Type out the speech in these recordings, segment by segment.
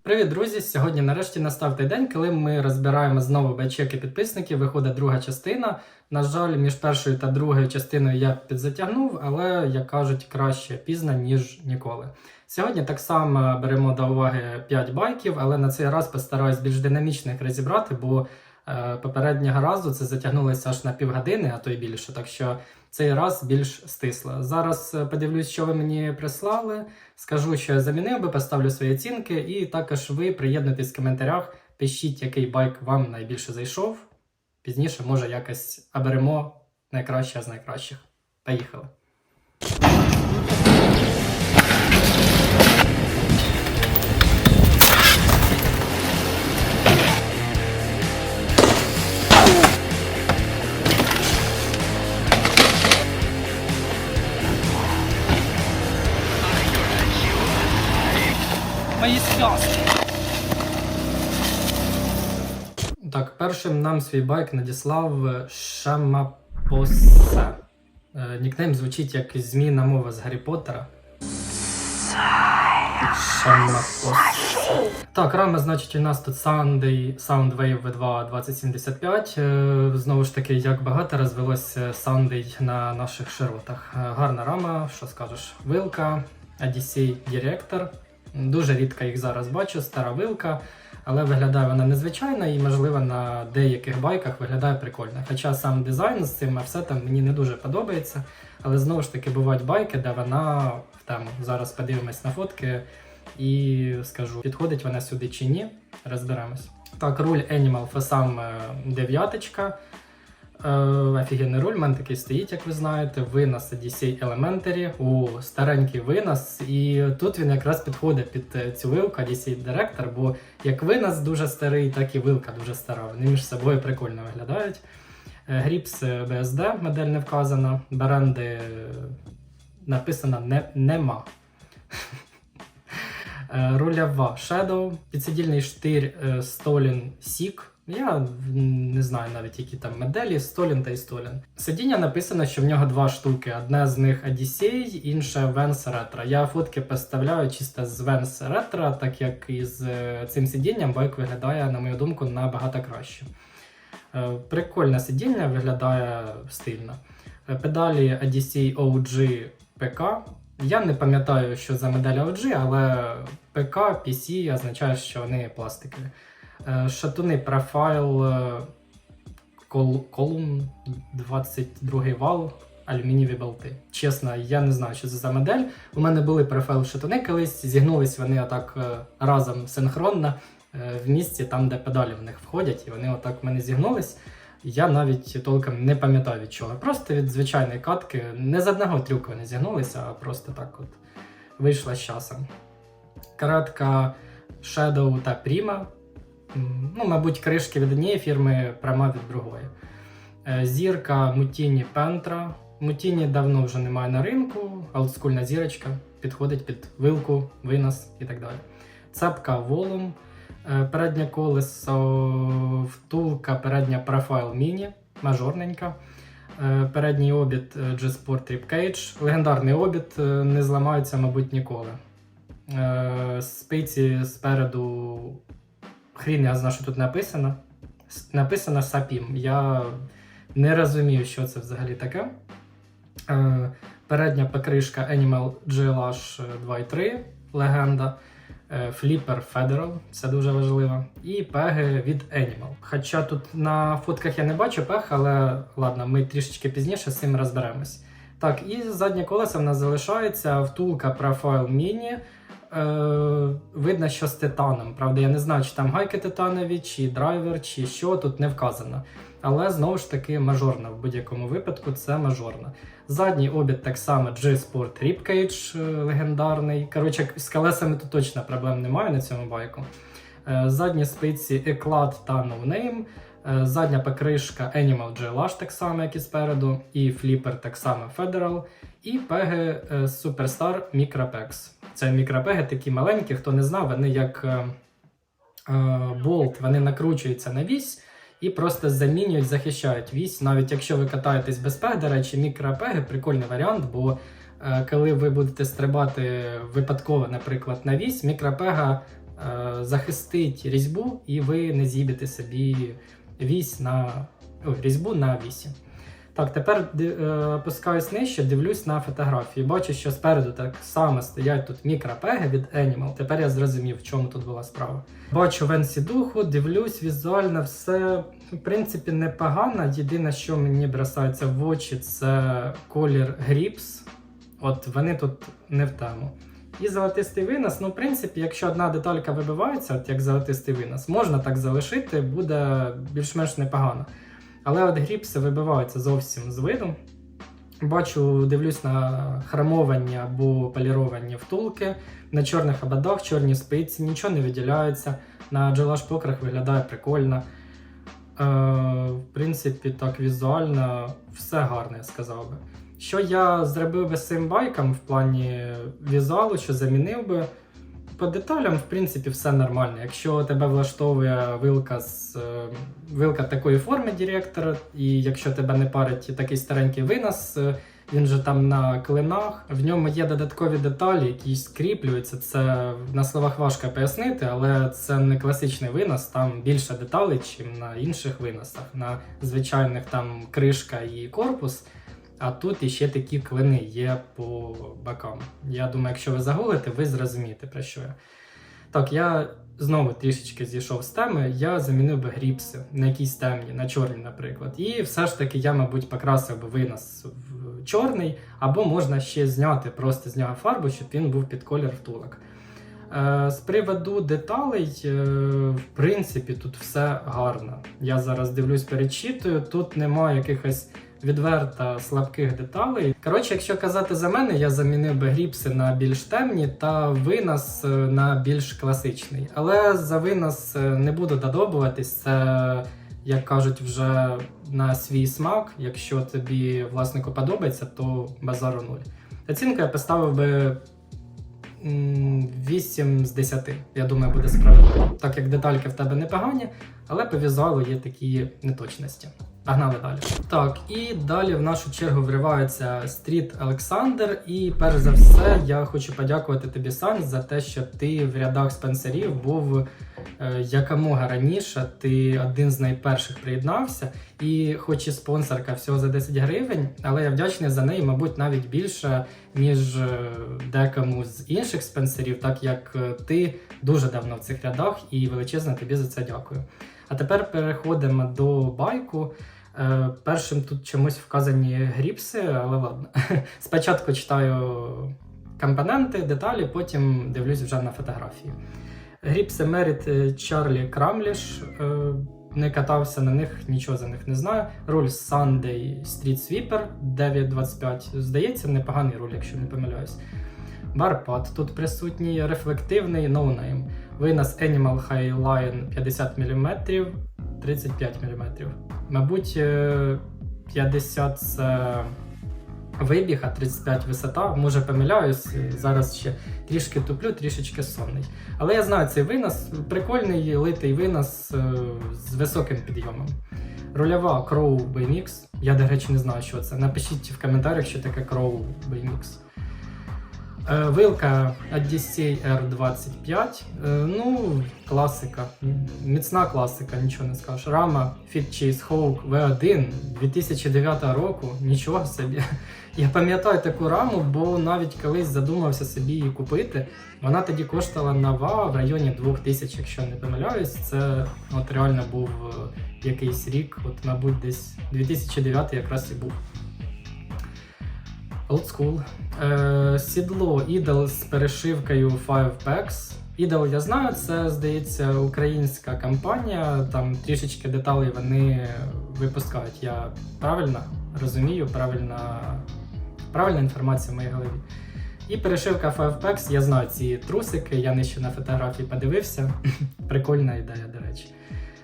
Привіт, друзі! Сьогодні нарешті настав той день, коли ми розбираємо знову бечеки підписників. Виходить друга частина. На жаль, між першою та другою частиною я підзатягнув, але як кажуть, краще пізно, ніж ніколи. Сьогодні так само беремо до уваги 5 байків, але на цей раз постараюсь більш динамічно їх розібрати, бо е, попереднього разу це затягнулося аж на півгодини, а то й більше. Так що цей раз більш стисла. Зараз е, подивлюсь, що ви мені прислали. Скажу, що я замінив би, поставлю свої оцінки, і також ви приєднуйтесь в коментарях, пишіть, який байк вам найбільше зайшов. Пізніше, може, якось оберемо найкраще з найкращих. Поїхали. Мої сльози. Так, першим нам свій байк надіслав Шамапосе. Е, Нікнейм звучить як зміна мова з Гаррі Поттера. Шамапосе. Так, рама, значить, у нас тут Sunday Soundwave V2 2075. Е, Знову ж таки, як багато розвелося Sunday на наших широтах. Е, Гарна рама, що скажеш? Вилка, Odyssey Director. Дуже рідко їх зараз бачу, стара вилка, але виглядає вона незвичайно і, можливо, на деяких байках виглядає прикольно. Хоча сам дизайн з цим офсетом мені не дуже подобається. Але знову ж таки бувають байки, де вона тему. Зараз подивимось на фотки і скажу, підходить вона сюди чи ні. Розберемось. Так, руль Animal FSAM е, дев'яточка. Офігенний руль, в мене такий стоїть, як ви знаєте. Винос Odyssey Elementary. О, старенький винос. І тут він якраз підходить під е, цю вилку Odyssey Director, бо як винос дуже старий, так і вилка дуже стара. Вони між собою прикольно виглядають. Е, Гріпс е, BSD, модель не вказана. Баранди е, написано не, нема. Е, Рульова Shadow, підсидільний штир е, Stolin Sik. Я не знаю навіть які там моделі, Stolin та і Stolin. Сидіння написано, що в нього два штуки. Одне з них Odyssey, інше Vans Retro. Я фотки поставляю чисто з Vans Retro, так як із е, цим сидінням байк виглядає, на мою думку, набагато краще. Е, Прикольне сидіння, виглядає стильно. Е, Педалі Odyssey OG PK. Я не пам'ятаю, що за модель OG, але ПК, PC означає, що вони пластикові. Е, Шатуни профайл е, кол- колумн 22 вал, алюмінієві болти. Чесно, я не знаю, що це за модель. У мене були профайл шатуни колись, зігнулись вони отак е, разом синхронно в місці, там, де педалі в них входять, і вони отак в мене зігнулись. Я навіть толком не пам'ятаю від чого. Просто від звичайної катки. Не з одного трюку вони зігнулися, а просто так от вийшла з часом. Каратка Shadow та Prima. Ну, мабуть, кришки від однієї фірми, пряма від другої. Е, Зірка Mutini Pentra. Mutini давно вже немає на ринку, олдскульна зірочка, підходить під вилку, винос і так далі. Цепка Volum. Е, Переднє колесо, втулка, передня Profile Mini, мажорненька. Е, Передній обід G-Sport Trip Cage. Легендарний обід, не зламаються, мабуть, ніколи. Спиці спереду. Хрін, я знаю, що тут написано. Написано SAPIM. Я не розумію, що це взагалі таке. Е, Передня покришка Animal GLH 2.3 легенда. Е, Flipper Federal, це дуже важливо. І пеги від Animal. Хоча тут на фотках я не бачу пег, але ладно, ми трішечки пізніше з цим розберемось. Так, і заднє колесо в нас залишається втулка Profile Mini. Е, видно, що з титаном. Правда, я не знаю, чи там гайки титанові, чи драйвер, чи що тут не вказано. Але знову ж таки мажорна в будь-якому випадку це мажорна. Задній обід так само G-Sport Ripcage е, легендарний. Коротше, з колесами тут точно проблем немає на цьому байку. Е, Задні спиці Eclat та No Name. Е, Задня покришка Animal GLH так само, як і спереду, і фліпер так само Federal. І пеги е, Superstar Micropex. Це мікропеги такі маленькі, хто не знав, вони як е, е, болт, вони накручуються на вісь і просто замінюють, захищають вісь. Навіть якщо ви катаєтесь без пег, до речі, мікропеги прикольний варіант, бо е, коли ви будете стрибати випадково, наприклад, на вісь, мікропега е, захистить різьбу, і ви не з'їбете собі вісь на ой, різьбу на вісі. Так, тепер е, опускаюсь нижче, дивлюсь на фотографії. Бачу, що спереду так само стоять тут мікропеги від Animal. Тепер я зрозумів, в чому тут була справа. Бачу венсі духу, дивлюсь візуально, все в принципі непогано. Єдине, що мені бросається в очі, це колір Grips. От вони тут не в тему. І золотистий винос, ну, в принципі, якщо одна деталька вибивається, от як золотистий винос, можна так залишити, буде більш-менш непогано. Але от гріпси вибиваються зовсім з виду. Бачу, дивлюсь на хромовані або поліровані втулки, на чорних ободах, чорні спиці, нічого не виділяється. На джелаш-покрах виглядає прикольно. Е, в принципі, так візуально все гарне, я сказав би. Що я зробив би з цим байком в плані візуалу, що замінив би. По деталям, в принципі, все нормально. Якщо тебе влаштовує вилка з е, вилка такої форми директора, і якщо тебе не парить такий старенький винос, е, він же там на клинах. В ньому є додаткові деталі, які скріплюються. Це на словах важко пояснити, але це не класичний винос, там більше деталей, ніж на інших виносах. На звичайних там кришка і корпус. А тут іще такі клини є по бокам. Я думаю, якщо ви загуглите, ви зрозумієте про що я. Так, я знову трішечки зійшов з теми. Я замінив би гріпси на якісь темні, на чорні, наприклад. І все ж таки я, мабуть, покрасив би винос в чорний, або можна ще зняти просто з нього фарбу, щоб він був під колір втулок. Е, З приводу деталей, е, в принципі, тут все гарно. Я зараз дивлюсь, перечитую. Тут немає якихось відверто слабких деталей. Коротше, якщо казати за мене, я замінив би гріпси на більш темні та винос е, на більш класичний. Але за винос е, не буду додобуватись. Це, як кажуть, вже на свій смак. Якщо тобі власнику подобається, то базару нуль. Оцінку я поставив би. м, 8 з 10, я думаю, буде справедливо. Так як детальки в тебе непогані, але по візуалу є такі неточності. Погнали далі. Так, і далі в нашу чергу вривається Стріт Олександр. І перш за все, я хочу подякувати тобі, Сань, за те, що ти в рядах спенсерів був е, якомога раніше. Ти один з найперших приєднався. І хоч і спонсорка всього за 10 гривень, але я вдячний за неї, мабуть, навіть більше, ніж е, декому з інших спенсерів, так як е, ти дуже давно в цих рядах, і величезно тобі за це дякую. А тепер переходимо до байку. Е, першим тут чомусь вказані гріпси, але ладно. Спочатку читаю компоненти, деталі, потім дивлюсь вже на фотографії. Гріпси Merit е, Чарлі Крамліш. е, Не катався на них, нічого за них не знаю. Руль Sunday Street Sweeper 925. Здається, непоганий руль, якщо не помиляюсь. Барпад тут присутній, рефлективний ноунейм. Винос Animal Highline 50 мм, 35 мм. Мабуть, е, 50 це вибіг, а 35 висота. Може помиляюсь, зараз ще трішки туплю, трішечки сонний. Але я знаю цей винос, прикольний литий винос е, з високим підйомом. Рульова Crow BMX. Я, до речі, не знаю, що це. Напишіть в коментарях, що таке Crow BMX. Е, Вилка Odyssey R25. Е, Ну, класика. Міцна класика, нічого не скажеш. Рама Fit Chase Hawk V1 2009 року. Нічого собі. Я пам'ятаю таку раму, бо навіть колись задумався собі її купити. Вона тоді коштувала нова в районі 2000, якщо не помиляюсь. Це от реально був е, якийсь рік, от, мабуть, десь 2009 якраз і був. Old School. Е, сідло Idol з перешивкою Five Packs. Idol я знаю, це здається українська компанія. Там трішечки деталей вони випускають. Я правильно розумію, правильна, правильна інформація в моїй голові. І перешивка Five Packs, я знаю ці трусики, я нижче на фотографії подивився. Прикольна ідея, до речі.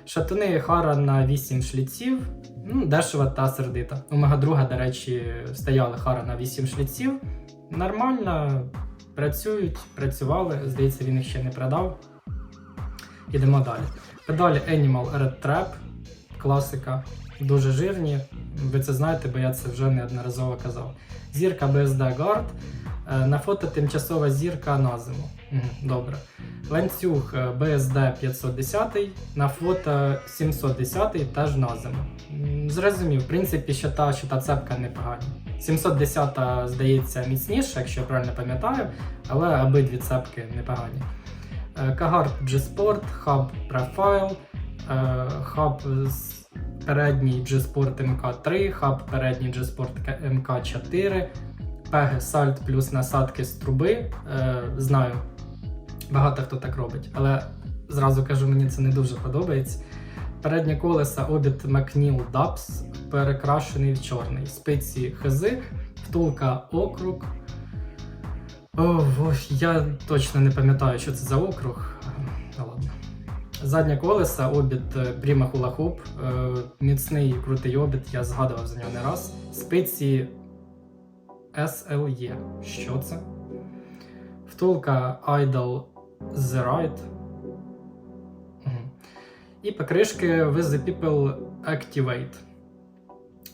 Шатуни Хара на 8 шліців. Ну, Дешева та сердита. У мого друга, до речі, стояли Хара на 8 шліців. Нормально працюють, працювали. Здається, він їх ще не продав. Ідемо далі. Педалі Animal Red Trap, класика. Дуже жирні. Ви це знаєте, бо я це вже неодноразово казав. Зірка BSD Guard. Е, На фото тимчасова зірка на зиму. Добре. Ланцюг е, BSD 510, на фото 710 теж на зиму. Зрозумів, в принципі, що та, що та цепка непогані. 710 здається міцніша, якщо я правильно пам'ятаю, але обидві цепки непогані. Е, Кагард G-Sport, Hub Profile, е, Hub з передній G-Sport MK3, Hub передній G-Sport MK4, PG Salt плюс насадки з труби. Е, Знаю, багато хто так робить, але зразу кажу, мені це не дуже подобається. Переднє колеса Обід McNeil Dubs, перекрашений в чорний. Спиці хези, втулка округ. О, я точно не пам'ятаю, що це за округ. Заднє колеса, обід Prima Hula Hoop, міцний крутий обід, я згадував за нього не раз. Спиці SLE. Що це? Втулка Idol The Ride. І покришки with the People Activate.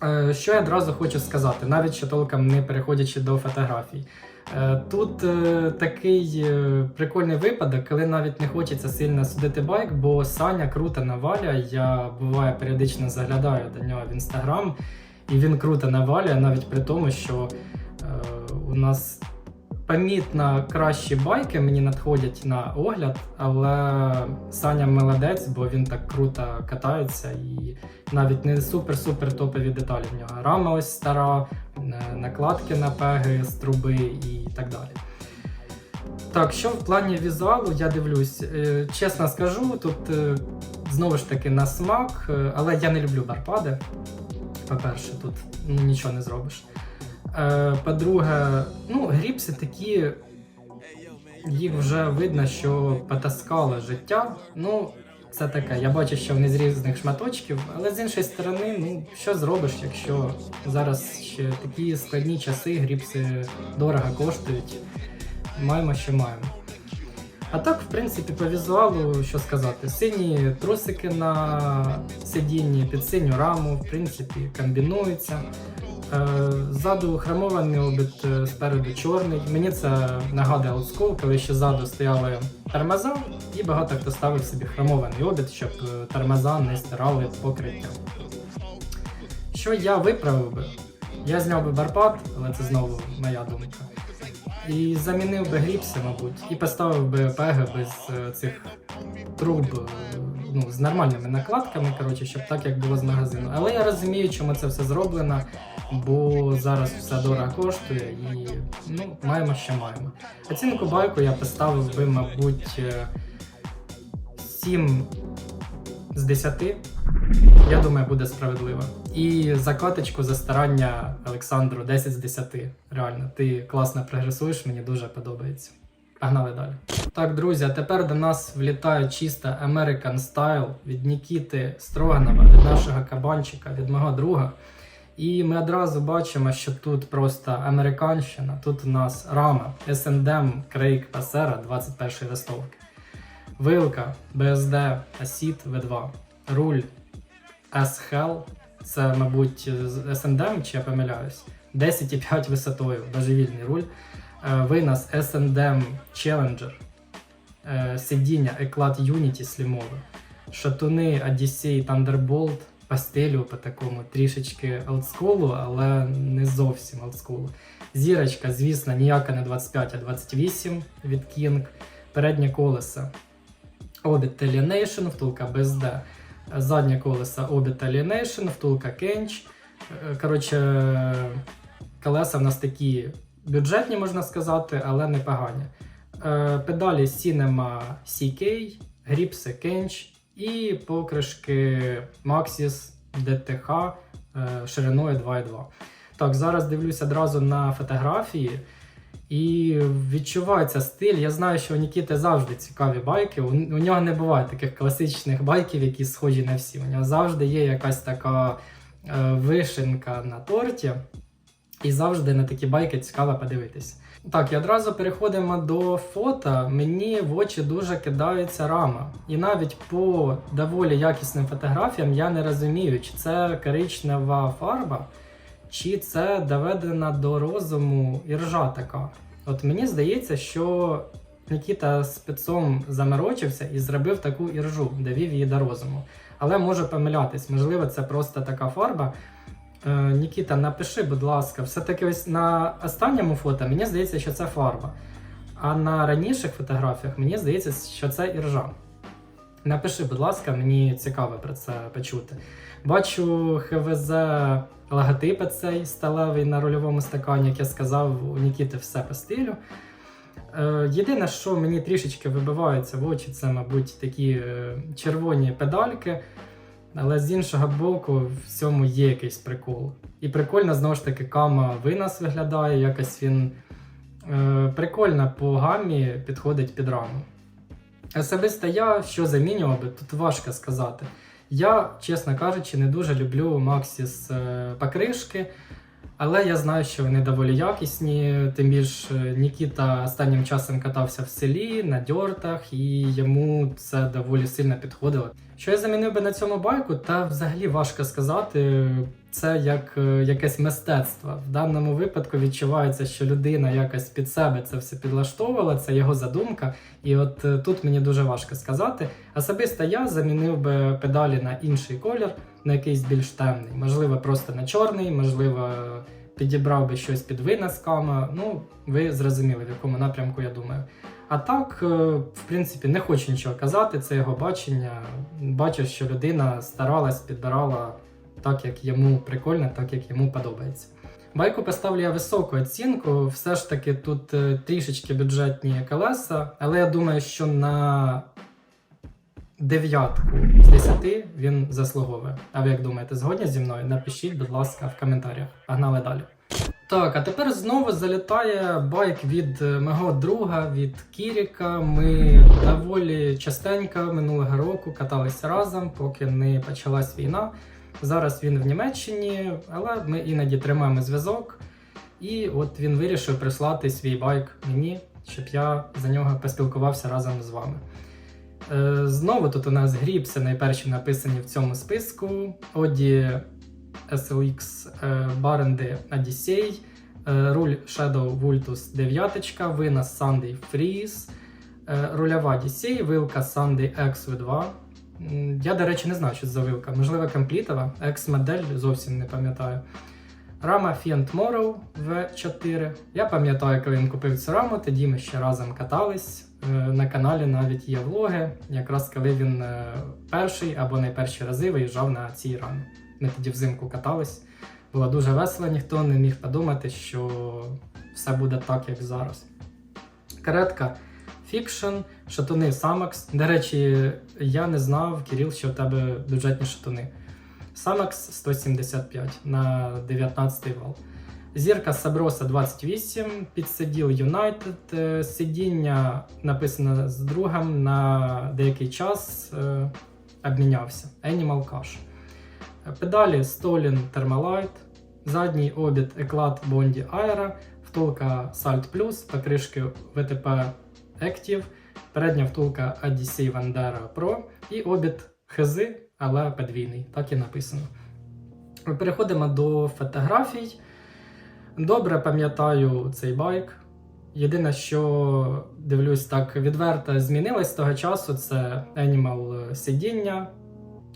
Е, Що я одразу хочу сказати, навіть ще толком не переходячи до фотографій. Е, Тут е, такий е, прикольний випадок, коли навіть не хочеться сильно судити байк, бо Саня круто навалює. Я буває періодично заглядаю до нього в інстаграм, і він круто навалює, навіть при тому, що у нас помітно кращі байки мені надходять на огляд, але Саня молодець, бо він так круто катається і навіть не супер-супер топові деталі в нього. Рама ось стара, е, накладки на пеги з труби і так далі. Так, що в плані візуалу я дивлюсь, Е, чесно скажу, тут е, знову ж таки на смак, але я не люблю барпади. По-перше, тут ну, нічого не зробиш. Е, По-друге, ну, гріпси такі, їх вже видно, що потаскали життя. Ну, це таке. Я бачу, що вони з різних шматочків, але з іншої сторони, ну що зробиш, якщо зараз ще такі складні часи, гріпси дорого коштують. Маємо, що маємо. А так, в принципі, по візуалу, що сказати, сині трусики на сидінні під синю раму, в принципі, комбінуються. Е, Ззаду хромований обід, е, спереду чорний. Мені це нагадує олдскул, коли ще ззаду стояли тормоза, і багато хто ставив собі хромований обід, щоб е, тормоза не стирали покриття. Що я виправив би? Я зняв би барпад, але це знову моя думка. І замінив би гріпси, мабуть, і поставив би пеги без цих труб, ну, з нормальними накладками, коротше, щоб так, як було з магазину. Але я розумію, чому це все зроблено, бо зараз все дорого коштує і ну, маємо, що маємо. Оцінку байку я поставив би, мабуть, е, 7 з 10. Я думаю, буде справедливо. І закладочку за старання Олександру 10 з 10. Реально, ти класно прогресуєш, мені дуже подобається. Погнали далі. Так, друзі, а тепер до нас влітає чисто American Style від Нікіти Строганова, від нашого кабанчика, від мого друга. І ми одразу бачимо, що тут просто американщина. Тут у нас рама S&M Craig Passera 21 ростовки. Вилка BSD Acid V2. Руль S-Hell. Це, мабуть, з чи я помиляюсь. 10,5 висотою, божевільний руль. Е, Винос S&M Challenger. Е, Сидіння Eclat Unity слімове. Шатуни Odyssey Thunderbolt стилю, по такому трішечки олдскулу, але не зовсім олдскулу. Зірочка, звісно, ніяка не 25, а 28 від King. Переднє колесо Obit Alienation, втулка BSD. Заднє колесо Obit Alienation, втулка Kench. Е, Коротше, колеса в нас такі бюджетні, можна сказати, але непогані. Е, Педалі Cinema CK, гріпси Kench і покришки Maxis DTH е, шириною 2,2. Так, зараз дивлюся одразу на фотографії. І відчувається стиль. Я знаю, що у Нікіти завжди цікаві байки. У, у нього не буває таких класичних байків, які схожі на всі. У нього завжди є якась така е, вишенка на торті. І завжди на такі байки цікаво подивитись. Так, і одразу переходимо до фото. Мені в очі дуже кидається рама. І навіть по доволі якісним фотографіям я не розумію, чи це коричнева фарба, чи це доведена до розуму іржа така. От мені здається, що Нікіта спецом заморочився і зробив таку іржу, довів її до розуму. Але можу помилятись, можливо, це просто така фарба. Е, Нікіта, напиши, будь ласка, все-таки ось на останньому фото мені здається, що це фарба. А на раніших фотографіях мені здається, що це іржа. Напиши, будь ласка, мені цікаво про це почути. Бачу ХВЗ логотипи цей сталевий на рульовому стакані, як я сказав, у Нікіти все по стилю. Е, Єдине, що мені трішечки вибивається в очі, це, мабуть, такі е, червоні педальки. Але з іншого боку, в цьому є якийсь прикол. І прикольно, знову ж таки, кама винос виглядає, якось він е, прикольно по гамі підходить під раму. Особисто я що замінював би, тут важко сказати. Я, чесно кажучи, не дуже люблю Maxis е, покришки, але я знаю, що вони доволі якісні. Тим більше Нікіта останнім часом катався в селі на дьортах, і йому це доволі сильно підходило. Що я замінив би на цьому байку, та взагалі важко сказати. Це як е, якесь мистецтво. В даному випадку відчувається, що людина якось під себе це все підлаштовувала, це його задумка. І от е, тут мені дуже важко сказати. Особисто я замінив би педалі на інший колір, на якийсь більш темний. Можливо, просто на чорний, можливо, підібрав би щось під виносками. Ну, ви зрозуміли, в якому напрямку я думаю. А так, е, в принципі, не хочу нічого казати, це його бачення. Бачу, що людина старалась, підбирала так, як йому прикольно, так як йому подобається. Байку поставлю я високу оцінку, все ж таки тут е, трішечки бюджетні колеса, але я думаю, що на дев'ятку з 10 він заслуговує. А ви як думаєте, згодні зі мною? Напишіть, будь ласка, в коментарях. Погнали далі. Так, а тепер знову залітає байк від е, мого друга, від Кіріка. Ми доволі частенько минулого року каталися разом, поки не почалась війна. Зараз він в Німеччині, але ми іноді тримаємо зв'язок. І от він вирішив прислати свій байк мені, щоб я за нього поспілкувався разом з вами. Е, знову тут у нас гріпси найперші написані в цьому списку. Audi SLX е, Баренди Odyssey, е, руль Shadow Vultus 9, винос Sunday Freeze, рульова Odyssey, вилка Sunday XV2. Я, до речі, не знаю, що це за вилка. Можливо, комплітова, X-модель зовсім не пам'ятаю. Рама Fiat Morrow V4. Я пам'ятаю, коли він купив цю раму, тоді ми ще разом катались. Е, На каналі навіть є влоги, якраз коли він е, перший або найперші рази виїжджав на цій рамі. Ми тоді взимку катались. Було дуже весело, ніхто не міг подумати, що все буде так, як зараз. Каретка Fiction, шатуни Samax. До речі, я не знав, Кирил, що в тебе бюджетні шатуни. Samax 175 на 19 вал. Зірка Саброса 28, підсиділ е, сидіння написано з другом на деякий час е, обмінявся. Animal Cash. Педалі Stolin Thermalite, задній обід Eclat Bondi Aero, втулка Salt Plus, покришки VTP Active, передня втулка Odyssey Vandera Pro і обід хези, але подвійний, так і написано. Переходимо до фотографій. Добре пам'ятаю цей байк. Єдине, що дивлюсь так відверто змінилось з того часу, це Animal сидіння.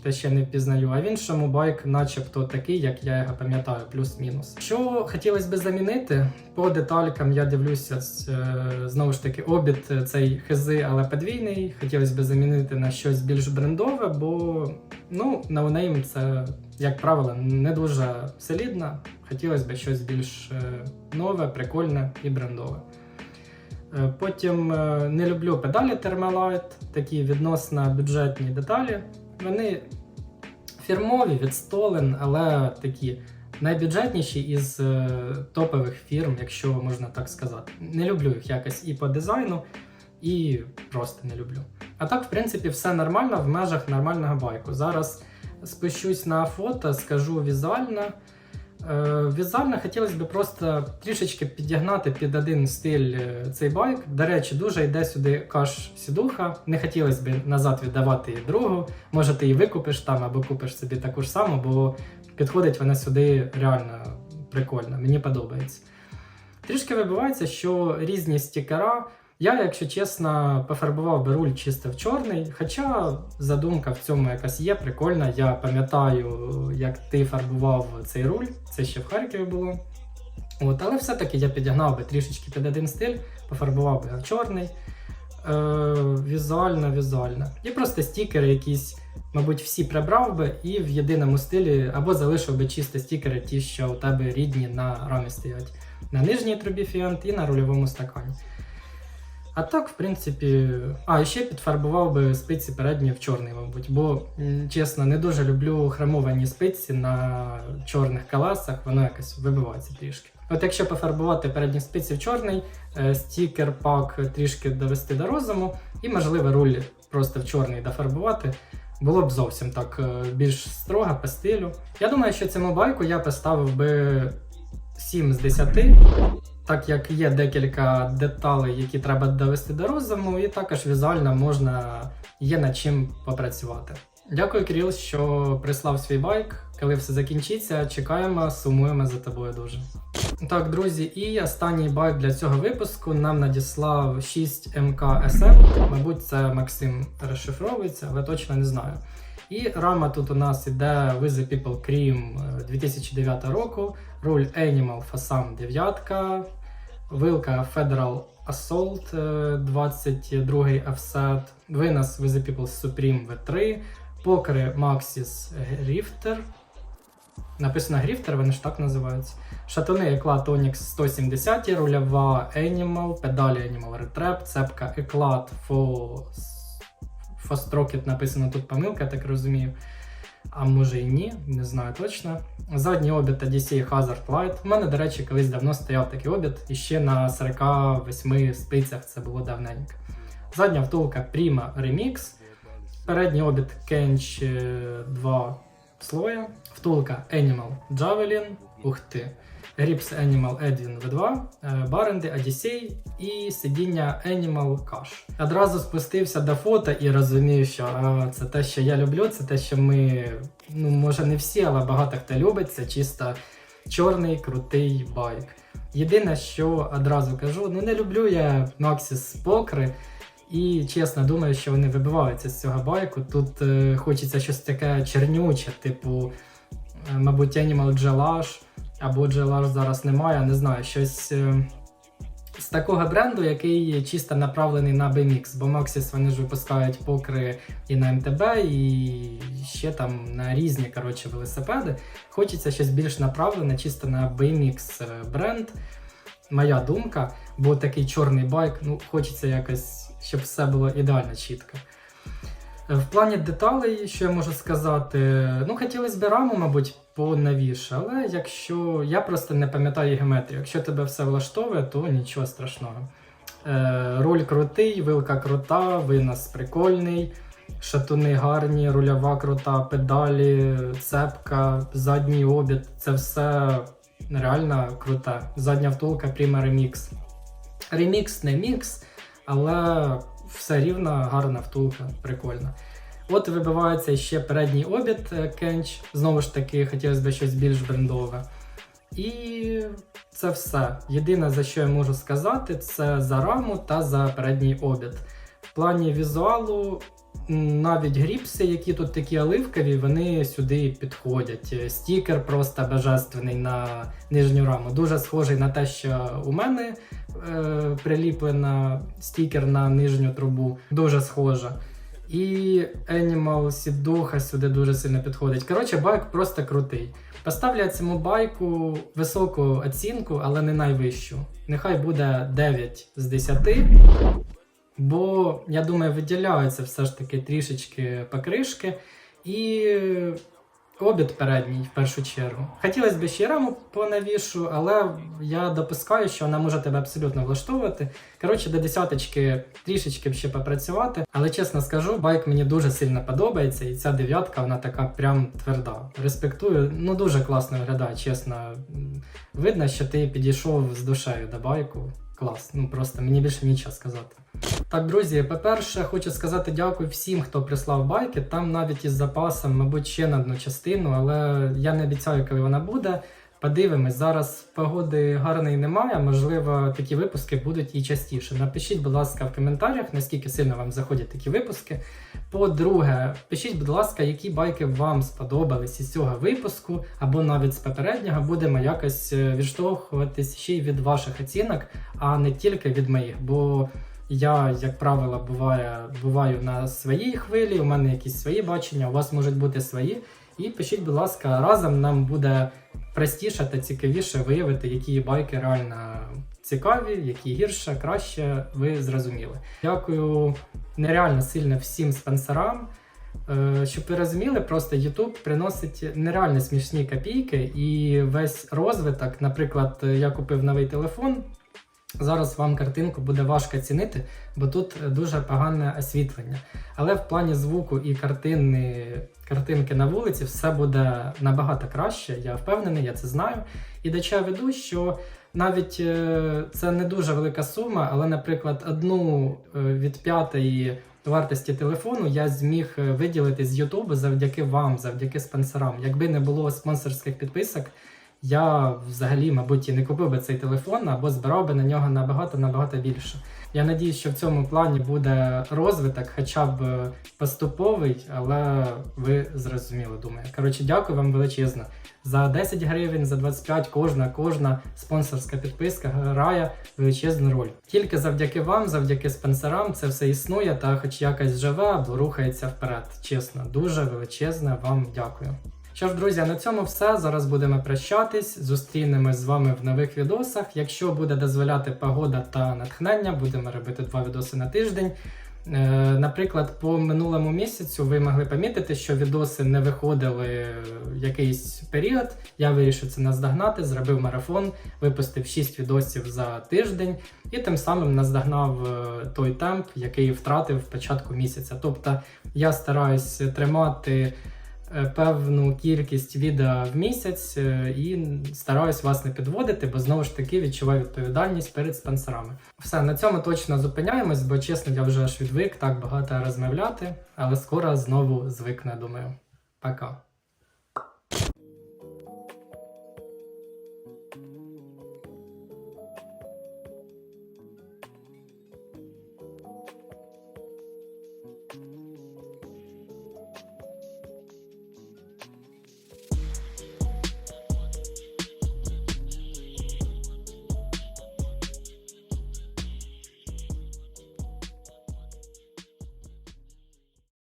Те ще не впізнаю, а в іншому байк, начебто такий, як я його пам'ятаю, плюс-мінус. Що хотілося би замінити, по деталькам я дивлюся е, знову ж таки обід е, цей хизи, але подвійний. Хотілося б замінити на щось більш брендове, бо ну, ноунейм це, як правило, не дуже солідно. Хотілося б щось більш е, нове, прикольне і брендове. Потім не люблю педалі Thermalite, такі відносно бюджетні деталі. Вони фірмові від столен, але такі найбюджетніші із е, топових фірм, якщо можна так сказати. Не люблю їх якось і по дизайну, і просто не люблю. А так, в принципі, все нормально в межах нормального байку. Зараз спущусь на фото, скажу візуально. Е, Візуально хотілося б просто трішечки підігнати під один стиль е, цей байк. До речі, дуже йде сюди каш сідуха. Не хотілося б назад віддавати її другу. Може, ти її викупиш там або купиш собі таку ж саму, бо підходить вона сюди реально прикольно. Мені подобається. Трішки вибивається, що різні стікера. Я, якщо чесно, пофарбував би руль чисто в чорний, хоча задумка в цьому якась є, прикольна. Я пам'ятаю, як ти фарбував цей руль, це ще в Харкові було. От, але все-таки я підігнав би трішечки під один стиль, пофарбував би в чорний. Е, візуально, візуально. І просто стікери якісь, мабуть, всі прибрав би і в єдиному стилі, або залишив би чисто стікери, ті, що у тебе рідні на рамі стоять. На нижній трубі фіант і на рульовому стакані. А так, в принципі. А, ще підфарбував би спиці передні в чорний, мабуть. Бо, чесно, не дуже люблю хромовані спиці на чорних колесах, воно якось вибивається трішки. От якщо пофарбувати передні спиці в чорний, е, стікер пак трішки довести до розуму, і, можливо, руль просто в чорний дофарбувати. Було б зовсім так е, більш строго по стилю. Я думаю, що цьому байку я поставив би 7 з 10 так як є декілька деталей, які треба довести до розуму, і також візуально можна є над чим попрацювати. Дякую, Кирил, що прислав свій байк. Коли все закінчиться, чекаємо, сумуємо за тобою дуже. Так, друзі, і останній байк для цього випуску нам надіслав 6 МК SM. Мабуть, це Максим розшифровується, але точно не знаю. І рама тут у нас іде with the People Cream е, 2009 року, руль Animal Fasam 9, вилка Federal Assault е, 22 offset, винос with the People Supreme V3, покери Maxis Grifter. Написано Grifter, вони ж так називаються. Шатуни Eclat Onyx 170, рульова Animal, педалі Animal Retrap, цепка Eclat Fo... Fostrocket написано тут помилка, я так розумію. А може і ні, не знаю точно. Задній обід Odyssey Hazard Light. У мене, до речі, колись давно стояв такий обід, і ще на 48 спицях це було давненько. Задня втулка Prima Remix. Передній обід Kench е, 2 слоя. Втулка Animal Javelin. Ух ти. Grips Animal Edwin V2, е, баренди Odyssey і сидіння Animal Cash. Одразу спустився до фото і розумію, що а, це те, що я люблю, це те, що ми, ну може не всі, але багато хто любить. Це чисто чорний крутий байк. Єдине, що одразу кажу, ну не люблю я Maxis покри. І чесно думаю, що вони вибиваються з цього байку. Тут е, хочеться щось таке чернюче, типу, е, мабуть, Animal Gelage, або Gelage зараз немає, не знаю, щось е, з такого бренду, який чисто направлений на BMX, бо Maxis вони ж випускають покри і на МТБ, і ще там на різні коротше, велосипеди. Хочеться щось більш направлене, чисто на BMX бренд. Моя думка, бо такий чорний байк, ну, хочеться якось, щоб все було ідеально чітко. Е, В плані деталей, що я можу сказати, ну хотілося б раму, мабуть, поновіше, але якщо я просто не пам'ятаю геометрію, якщо тебе все влаштовує, то нічого страшного. Е, руль крутий, вилка крута, винос прикольний, шатуни гарні, рульова крута, педалі, цепка, задній обід це все реально круте. Задня втулка Prima Remix. Remix не мікс, але все рівно гарна втулка, прикольна. От вибивається ще передній обід кенч. Знову ж таки, хотілося б щось більш брендове. І це все. Єдине, за що я можу сказати, це за раму та за передній обід. В плані візуалу, навіть гріпси, які тут такі оливкові, вони сюди підходять. Е, Стікер просто божественний на нижню раму. Дуже схожий на те, що у мене е, приліплена стікер на нижню трубу. Дуже схожа. І Animal Сідуха сюди дуже сильно підходить. Коротше, байк просто крутий. Поставлю цьому байку високу оцінку, але не найвищу. Нехай буде 9 з 10. Бо, я думаю, виділяються все ж таки трішечки покришки. І обід передній в першу чергу. Хотілося б ще раму понавішу, але я допускаю, що вона може тебе абсолютно влаштовувати. Коротше, до десяточки трішечки ще попрацювати. Але чесно скажу, байк мені дуже сильно подобається, і ця дев'ятка вона така прям тверда. Респектую, ну дуже класно виглядає, чесно. Видно, що ти підійшов з душею до байку. Клас, ну просто мені більше нічого сказати. Так, друзі, по-перше, хочу сказати дякую всім, хто прислав байки. Там навіть із запасом, мабуть, ще на одну частину, але я не обіцяю, коли вона буде. Подивимось, зараз погоди гарної немає. Можливо, такі випуски будуть і частіше. Напишіть, будь ласка, в коментарях, наскільки сильно вам заходять такі випуски. По-друге, пишіть, будь ласка, які байки вам сподобались із цього випуску, або навіть з попереднього будемо якось е, відштовхуватись ще й від ваших оцінок, а не тільки від моїх. Бо я, як правило, буває, буваю на своїй хвилі, у мене якісь свої бачення, у вас можуть бути свої. І пишіть, будь ласка, разом нам буде простіше та цікавіше виявити, які байки реально цікаві, які гірше, краще, ви зрозуміли. Дякую нереально сильно всім спонсорам. Е, Щоб ви розуміли, просто YouTube приносить нереально смішні копійки, і весь розвиток, наприклад, я купив новий телефон. Зараз вам картинку буде важко цінити, бо тут дуже погане освітлення. Але в плані звуку і картини, картинки на вулиці все буде набагато краще. Я впевнений, я це знаю. І до чого веду, що навіть е, це не дуже велика сума, але, наприклад, одну е, від п'ятої вартості телефону я зміг е, виділити з Ютубу завдяки вам, завдяки спонсорам. Якби не було спонсорських підписок, я взагалі, мабуть, і не купив би цей телефон або збирав би на нього набагато набагато більше. Я надіюсь, що в цьому плані буде розвиток, хоча б поступовий, але ви зрозуміли, думаю. Коротше, дякую вам величезно. За 10 гривень, за 25 кожна, кожна спонсорська підписка грає величезну роль. Тільки завдяки вам, завдяки спонсорам, це все існує та хоч якось живе або рухається вперед. Чесно, дуже величезне вам дякую. Що ж, друзі, на цьому все. Зараз будемо прощатись. Зустрінемось з вами в нових відосах. Якщо буде дозволяти погода та натхнення, будемо робити два відоси на тиждень. Е, Наприклад, по минулому місяцю ви могли помітити, що відоси не виходили якийсь період. Я вирішив це наздогнати, зробив марафон, випустив 6 відосів за тиждень і тим самим наздогнав е, той темп, який втратив в початку місяця. Тобто я стараюсь тримати певну кількість відео в місяць е, і стараюсь вас не підводити, бо знову ж таки відчуваю відповідальність перед спонсорами. Все, на цьому точно зупиняємось, бо чесно, я вже аж відвик так багато розмовляти, але скоро знову звикну, думаю. Пока.